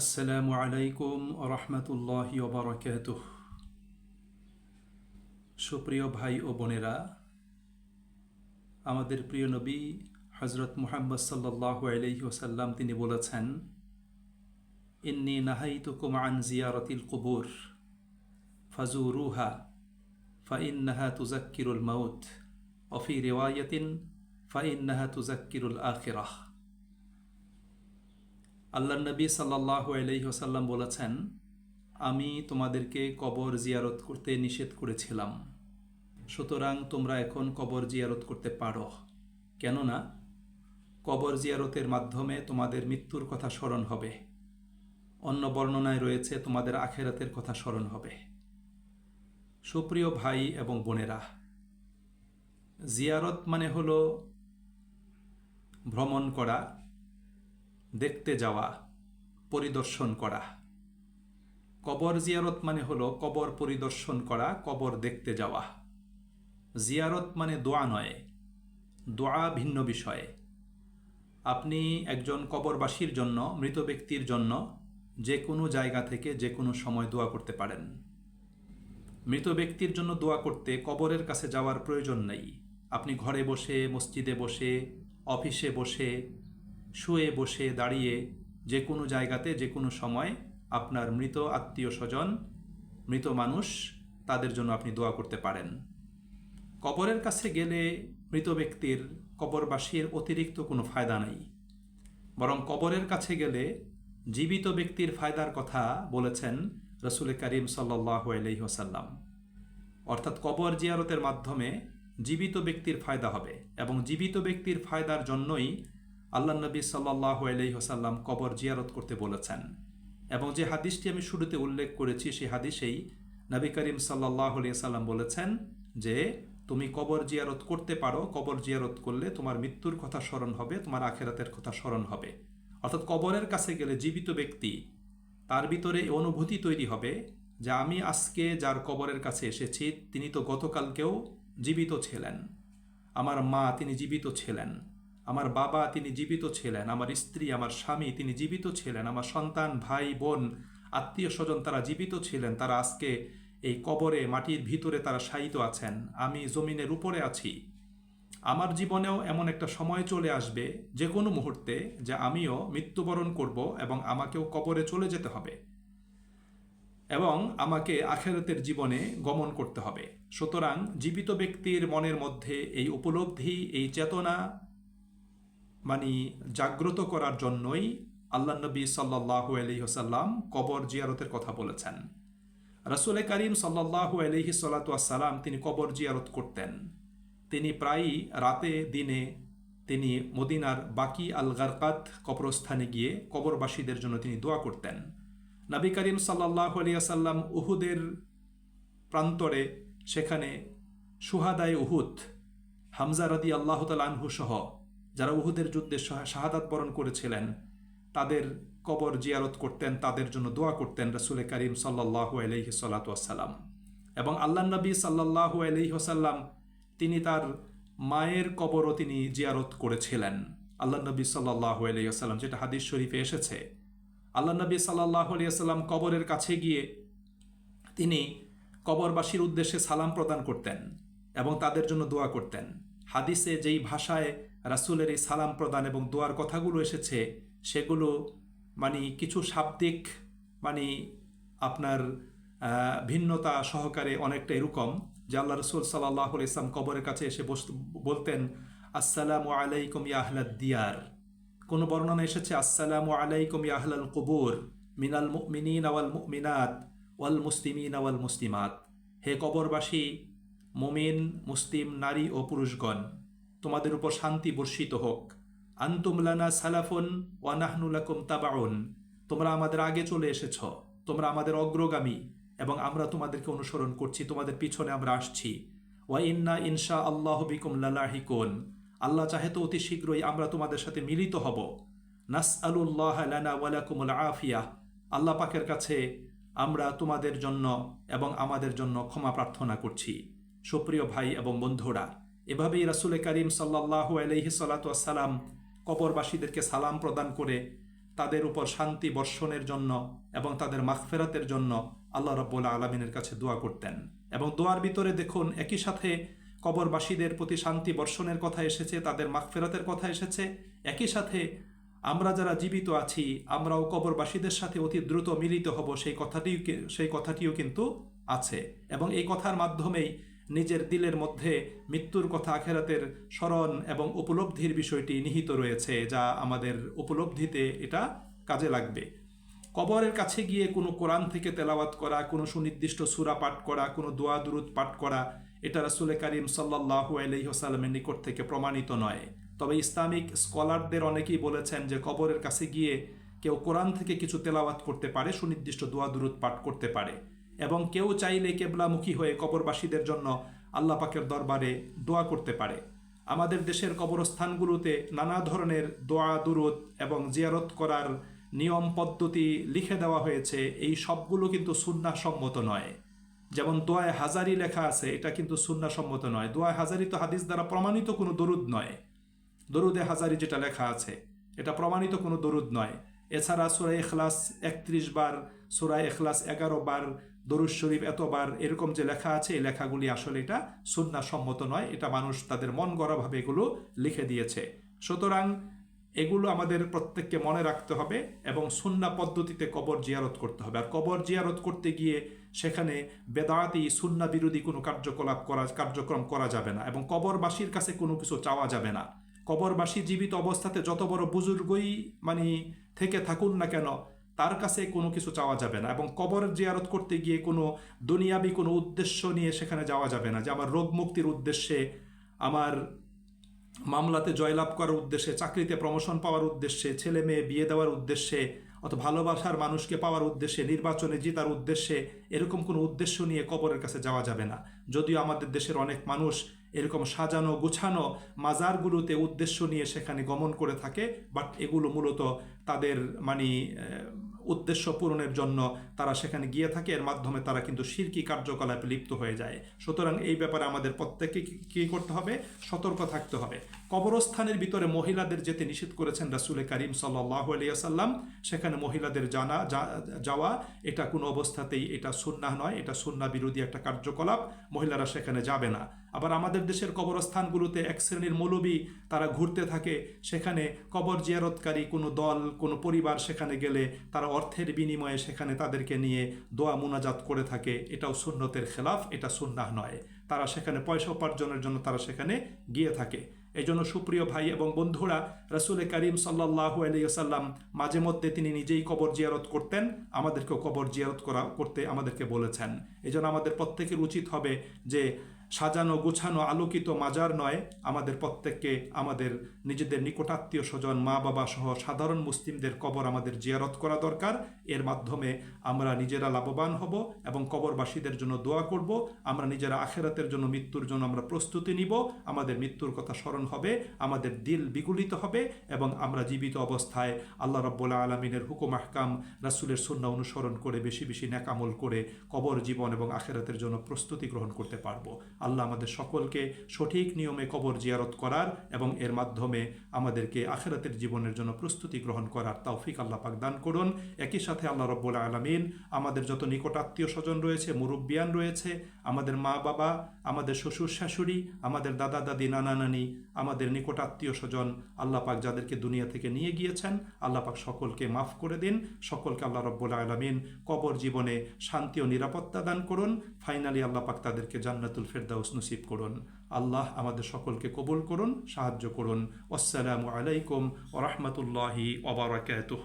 আসসালামু আলাইকুম রহমতুল্লাহ ওবরাকাত সুপ্রিয় ভাই ও বোনেরা, আমাদের প্রিয় নবী হজরত মুহাম্মদ সাল্লাহ আলহি ওসাল্লাম তিনি বলেছেন, ইন্নি নাহাইতুকুম আন জিয়ারতিল কুবুর ফাজুরুহা ফাইন্নাহা তুজাক্কিরুল মাউত অফি রেওয়ায়তিন, ফাইন্নাহা তুজাক্কিরুল আখিরাহ। আল্লাহ নবী সাল্লাহ আলহিহসাল্লাম বলেছেন, আমি তোমাদেরকে কবর জিয়ারত করতে নিষেধ করেছিলাম। সুতরাং তোমরা এখন কবর জিয়ারত করতে পারো। কেননা, কবর জিয়ারতের মাধ্যমে তোমাদের মৃত্যুর কথা স্মরণ হবে। অন্য বর্ণনায় রয়েছে, তোমাদের আখেরাতের কথা স্মরণ হবে। সুপ্রিয় ভাই এবং বোনেরা, জিয়ারত মানে হল ভ্রমণ করা দেখতে যাওয়া, পরিদর্শন করা। কবর জিয়ারত মানে হলো কবর পরিদর্শন করা, কবর দেখতে যাওয়া। জিয়ারত মানে দোয়া নয়, দোয়া ভিন্ন বিষয়ে। আপনি একজন কবরবাসীর জন্য, মৃত ব্যক্তির জন্য যে কোনো জায়গা থেকে যে কোনো সময় দোয়া করতে পারেন। মৃত ব্যক্তির জন্য দোয়া করতে কবরের কাছে যাওয়ার প্রয়োজন নেই। আপনি ঘরে বসে, মসজিদে বসে, অফিসে বসে শুয়ে বসে দাঁড়িয়ে যে কোনো জায়গাতে, যে কোনো সময় আপনার মৃত আত্মীয় স্বজন, মৃত মানুষ তাদের জন্য আপনি দোয়া করতে পারেন। কবরের কাছে গেলে মৃত ব্যক্তির কবরবাসীর অতিরিক্ত কোনো ফায়দা নেই। বরং কবরের কাছে গেলে জীবিত ব্যক্তির ফায়দার কথা বলেছেন রসুল করিম সাল্লাহ আলহিহসাল্লাম অর্থাৎ কবর জিয়ারতের মাধ্যমে জীবিত ব্যক্তির ফায়দা হবে এবং জীবিত ব্যক্তির ফায়দার জন্যই আল্লাহ নবী সাল্লাহ আলহিহসাল্লাম কবর জিয়ারত করতে বলেছেন। এবং যে হাদিসটি আমি শুরুতে উল্লেখ করেছি, সেই হাদিসেই নবী করিম সাল্লাহ সাল্লাম বলেছেন যে, তুমি কবর জিয়ারত করতে পারো, কবর জিয়ারত করলে তোমার মৃত্যুর কথা স্মরণ হবে, তোমার আখেরাতের কথা স্মরণ হবে। অর্থাৎ কবরের কাছে গেলে জীবিত ব্যক্তি, তার ভিতরে অনুভূতি তৈরি হবে যে, আমি আজকে যার কবরের কাছে এসেছি, তিনি তো গতকালকেও জীবিত ছিলেন। আমার মা, তিনি জীবিত ছিলেন। আমার বাবা তিনি জীবিত ছিলেন, আমার স্ত্রী, আমার স্বামী তিনি জীবিত ছিলেন, আমার সন্তান, ভাই, বোন, আত্মীয় স্বজন তারা জীবিত ছিলেন, তারা আজকে এই কবরে মাটির ভিতরে তারা শায়িত আছেন, আমি জমিনের উপরে আছি। আমার জীবনেও এমন একটা সময় চলে আসবে যে কোনো মুহূর্তে যে আমিও মৃত্যুবরণ করব এবং আমাকেও কবরে চলে যেতে হবে এবং আমাকে আখেরাতের জীবনে গমন করতে হবে। সুতরাং জীবিত ব্যক্তির মনের মধ্যে এই উপলব্ধি, এই চেতনা মানে জাগ্রত করার জন্যই আল্লাহ নবী সাল্লাহ আলহিহসাল্লাম কবর জিয়ারতের কথা বলেছেন। রসুল করিম সাল্লাহ আলহি সাল্লাতাম তিনি কবর জিয়ারত করতেন। তিনি প্রায়ই রাতে, দিনে তিনি মদিনার বাকি আল গারকাত কবরস্থানে গিয়ে কবরবাসীদের জন্য তিনি দোয়া করতেন। নবী করিম সাল্লাহ আলিয়াসাল্লাম উহুদের প্রান্তরে সেখানে সুহাদায় উহুদ, হামজা রদি আল্লাহ তালহু সহ যারা উহুদের যুদ্ধে শাহাদাত বরণ করেছিলেন, তাদের কবর জিয়ারত করতেন, তাদের জন্য দোয়া করতেন রসুল করিম সাল্লাহ আলহি সাল্লাতাম এবং আল্লাহ নবী সাল্লাহ আলহি তিনি তার মায়ের কবরও তিনি জিয়ারত করেছিলেন। আল্লাহ নবী সাল্লাহ আলহিহাল্লাম যেটা হাদিস শরীফে এসেছে। আল্লাহ নবী সাল্লাহ আলিয়াল্লাম কবরের কাছে গিয়ে তিনি কবরবাসীর উদ্দেশ্যে সালাম প্রদান করতেন এবং তাদের জন্য দোয়া করতেন। হাদিসে যেই ভাষায় রাসুলের এই সালাম প্রদান এবং দোয়ার কথাগুলো এসেছে, সেগুলো মানে কিছু শাব্দিক মানে আপনার ভিন্নতা সহকারে অনেকটা এরকম যে আল্লাহ রসুল সাল্লাহ ইসলাম কবরের কাছে এসে বলতেন, আসসালামু আলাইকুম ইয়াহলাদ দিয়ার। কোনো বর্ণনা এসেছে, আসসালামু আলাইকুম ইয়াহলাল কবুর, মিনাল মিনিন আওয়াল মিনাত ওয়াল মুসলিমিন আওয়াল মুসলিমাত। হে কবরবাসী, মুমিন, মুসলিম, নারী ও পুরুষগণ তোমাদের উপর শান্তি বর্ষিত হোক। আন্তুমলানা সালাফুন ওয়ানাহনুলাকুম তাবাউন। তোমরা আমাদের আগে চলে এসেছ। তোমরা আমাদের অগ্রগামী এবং আমরা তোমাদেরকে অনুসরণ করছি। তোমাদের পিছনে আমরা আসছি। ওয়া ইন্না ইনশা আল্লাহ বিকুম লালাহিকুন। আল্লাহ চাহে তো অতি শীঘ্রই আমরা তোমাদের সাথে মিলিত হব। নাস আলুল্লাহ লানা ওয়ালাকুমুল আফিয়া। আল্লাহ পাকের কাছে আমরা তোমাদের জন্য এবং আমাদের জন্য ক্ষমা প্রার্থনা করছি। সুপ্রিয় ভাই এবং বন্ধুরা এভাবেই রাসুল করিম সাল্লাহ আলহি সাল্লাতাম কবরবাসীদেরকে সালাম প্রদান করে তাদের উপর শান্তি বর্ষণের জন্য এবং তাদের মাগফেরাতের জন্য আল্লাহ রব্বুল্লা আলমিনের কাছে দোয়া করতেন। এবং দোয়ার ভিতরে দেখুন, একই সাথে কবরবাসীদের প্রতি শান্তি বর্ষণের কথা এসেছে, তাদের মাগফেরাতের কথা এসেছে। একই সাথে আমরা যারা জীবিত আছি, আমরাও কবরবাসীদের সাথে অতি দ্রুত মিলিত হব, সেই কথাটিও সেই কথাটিও কিন্তু আছে। এবং এই কথার মাধ্যমেই নিজের দিলের মধ্যে মৃত্যুর কথা আখেরাতের স্মরণ এবং উপলব্ধির বিষয়টি নিহিত রয়েছে, যা আমাদের উপলব্ধিতে এটা কাজে লাগবে। কবরের কাছে গিয়ে কোনো কোরআন থেকে তেলাওয়াত করা, কোনো সুনির্দিষ্ট সুরা পাঠ করা, কোনো দোয়া, দুরুদ পাঠ করা, এটা রাসুল করিম সাল্লাহ আলহিহসাল্লামের নিকট থেকে প্রমাণিত নয়। তবে ইসলামিক স্কলারদের অনেকেই বলেছেন যে কবরের কাছে গিয়ে কেউ কোরআন থেকে কিছু তেলাওয়াত করতে পারে, সুনির্দিষ্ট দোয়া, দুরুদ পাঠ করতে পারে। এবং কেউ চাইলে কেবলামুখী হয়ে কবরবাসীদের জন্য আল্লাহ পাকের দরবারে দোয়া করতে পারে। আমাদের দেশের কবরস্থানগুলোতে নানা ধরনের দোয়া, দুরুদ এবং জিয়ারত করার নিয়ম, পদ্ধতি লিখে দেওয়া হয়েছে। এই সবগুলো কিন্তু সুন্নাসম্মত নয়। যেমন দোয়ায় হাজারি লেখা আছে, এটা কিন্তু সুন্নাসম্মত নয়। দোয়ায় হাজারি তো হাদিস দ্বারা প্রমাণিত কোনো দরুদ নয়। দরুদে হাজারি যেটা লেখা আছে, এটা প্রমাণিত কোনো দরুদ নয়। এছাড়া সুরাই এখলাস একত্রিশ বার সুরাই এখলাস এগারো বার দরুদ শরীফ এতবার এরকম যে লেখা আছে, এই লেখাগুলি আসলে এটা সুন্না সম্মত নয়। এটা মানুষ তাদের মন গড়াভাবে এগুলো লিখে দিয়েছে। সুতরাং এগুলো আমাদের প্রত্যেককে মনে রাখতে হবে এবং সুন্না পদ্ধতিতে কবর জিয়ারত করতে হবে। আর কবর জিয়ারত করতে গিয়ে সেখানে বেদাতি সুন্না বিরোধী কোনো কার্যকলাপ করা, কার্যক্রম করা যাবে না এবং কবরবাসীর কাছে কোনো কিছু চাওয়া যাবে না। কবরবাসী জীবিত অবস্থাতে যত বড় বুজুর্গই মানে থেকে থাকুন না কেন তার কাছে কোনো কিছু চাওয়া যাবে না এবং কবর জিয়ারত করতে গিয়ে কোনো দুনিয়াবি কোনো উদ্দেশ্য নিয়ে সেখানে যাওয়া যাবে না যে আমার রোগ মুক্তির উদ্দেশ্যে, আমার মামলাতে জয়লাভ করার উদ্দেশ্যে, চাকরিতে প্রমোশন পাওয়ার উদ্দেশ্যে, ছেলে মেয়ে বিয়ে দেওয়ার উদ্দেশ্যে অত ভালোবাসার মানুষকে পাওয়ার উদ্দেশ্যে, নির্বাচনে জিতার উদ্দেশ্যে এরকম কোনো উদ্দেশ্য নিয়ে কবরের কাছে যাওয়া যাবে না। যদিও আমাদের দেশের অনেক মানুষ এরকম সাজানো, গুছানো মাজারগুলোতে উদ্দেশ্য নিয়ে সেখানে গমন করে থাকে বাট এগুলো মূলত তাদের মানে উদ্দেশ্য পূরণের জন্য তারা সেখানে গিয়ে থাকে। এর মাধ্যমে তারা কিন্তু শিরকি কার্যকলাপে লিপ্ত হয়ে যায়। সুতরাং এই ব্যাপারে আমাদের প্রত্যেককে কি- করতে হবে? সতর্ক থাকতে হবে। কবরস্থানের ভিতরে মহিলাদের যেতে নিষেধ করেছেন রাসুল করিম সাল্লাহ আলিয়াসাল্লাম সেখানে মহিলাদের জানা যাওয়া, এটা কোনো অবস্থাতেই এটা সুন্নাহ নয়, এটা সুন্না বিরোধী একটা কার্যকলাপ। মহিলারা সেখানে যাবে না। আবার আমাদের দেশের কবরস্থানগুলোতে এক শ্রেণির মৌলবী তারা ঘুরতে থাকে। সেখানে কবর জিয়ারতকারী কোনো দল, কোনো পরিবার সেখানে গেলে তারা অর্থের বিনিময়ে সেখানে তাদেরকে নিয়ে দোয়া মোনাজাত করে থাকে, এটাও সুন্নতের খেলাফ, এটা সুন্নাহ নয়। তারা সেখানে পয়সা উপার্জনের জন্য তারা সেখানে গিয়ে থাকে। এই জন্য সুপ্রিয় ভাই এবং বন্ধুরা, রসুল করিম সাল্লাহু আলিয়াল্লাম মাঝে মধ্যে তিনি নিজেই কবর জিয়ারত করতেন, আমাদেরকেও কবর জিয়ারত করা, করতে আমাদেরকে বলেছেন। এই আমাদের প্রত্যেকের উচিত হবে যে সাজানো, গোছানো, আলোকিত মাজার নয়। আমাদের প্রত্যেককে, আমাদের নিজেদের নিকটাত্মীয় স্বজন, মা বাবা সহ সাধারণ মুসলিমদের কবর আমাদের জিয়ারত করা দরকার। এর মাধ্যমে আমরা নিজেরা লাভবান হব এবং কবরবাসীদের জন্য দোয়া করব। আমরা নিজেরা আখেরাতের জন্য মৃত্যুর জন্য আমরা প্রস্তুতি নিব। আমাদের মৃত্যুর কথা স্মরণ হবে, আমাদের দিল বিগুলিত হবে এবং আমরা জীবিত অবস্থায় আল্লাহ রব্বুল্লা আলমিনের হুকুম, আহকাম, রাসুলের সুন্না অনুসরণ করে বেশি বেশি ন্যাকামল করে কবর, জীবন এবং আখেরাতের জন্য প্রস্তুতি গ্রহণ করতে পারব। আল্লাহ আমাদের সকলকে সঠিক নিয়মে কবর জিয়ারত করার এবং এর মাধ্যমে আমাদেরকে আখেরাতের জীবনের জন্য প্রস্তুতি গ্রহণ করার তৌফিক আল্লাহ পাক দান করুন। একই সাথে আল্লাহ রব্বুল আলমিন আমাদের যত নিকট আত্মীয় স্বজন রয়েছে, মুরব্বিয়ান রয়েছে, আমাদের মা বাবা, আমাদের শ্বশুর শাশুড়ি, আমাদের দাদা দাদি, নানা নানি, আমাদের নিকট আত্মীয় স্বজন আল্লাহ পাক যাদেরকে দুনিয়া থেকে নিয়ে গিয়েছেন, আল্লাহ পাক সকলকে মাফ করে দিন। সকলকে আল্লাহ রব্বুল আলমিন কবর জীবনে শান্তি ও নিরাপত্তা দান করুন। ফাইনালি আল্লাহ পাক তাদেরকে জান্নাতুল ফেরদাউস নসিব করুন। আল্লাহ আমাদের সকলকে কবুল করুন সাহায্য করুন। আসসালামু আলাইকুম ওরহমতুল্লাহি ওবরাকাতুহ